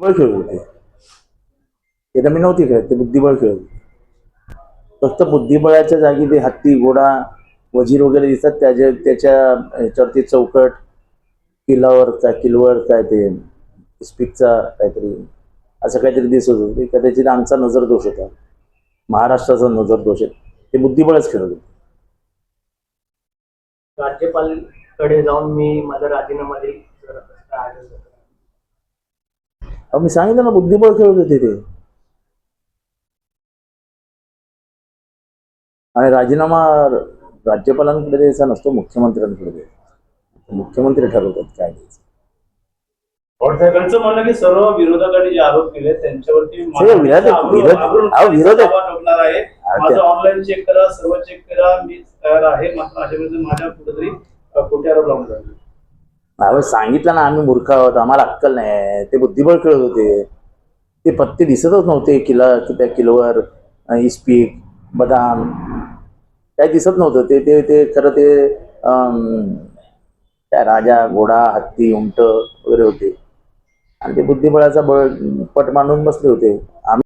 बुद्धिबळ खेळत होते. ते रमी नव्हती खेळत ते बुद्धिबळ खेळत होते. फक्त बुद्धिबळाच्या जागी ते हत्ती घोडा वजीर वगैरे दिसतात त्याच्या त्याच्या ह्याच्यावरती चौकट किल्लावर काय किलवर काय ते स्पीकचा काहीतरी असं काहीतरी दिसत होतं. ते कदाचित आमचा नजर दोष होता. महाराष्ट्राचा नजर दोष आहे. ते बुद्धिबळच खेळत होते. राज्यपालकडे जाऊन मी माझा राजीनामा देईल मी सांगितलं ना बुद्धिबळ खेळत होते ते. आणि राजीनामा राज्यपालांकडे द्यायचा नसतो मुख्यमंत्र्यांकडे द्यायचा. मुख्यमंत्री ठरवतात काय द्यायचं. म्हणणं की सर्व विरोधकांनी जे आरोप केले त्यांच्यावरती माझं ऑनलाईन चेक करा सर्व चेक करा मी तयार आहे. मात्र अशा माझ्या कुठेतरी खोटे आरोप लावून जाईल सांगितलं ना आम्ही मूर्ख आहोत आम्हाला अक्कल नाही. ते बुद्धिबळ खेळत होते. ते पत्ते दिसतच नव्हते किला त्या किलोवर इस्पीक बदाम. काय दिसत नव्हतं. ते ते ते खरं ते अं, काय राजा घोडा हत्ती उमट वगैरे होते. आणि ते बुद्धिबळाचा बळ पट मांडून बसले होते. आम्ही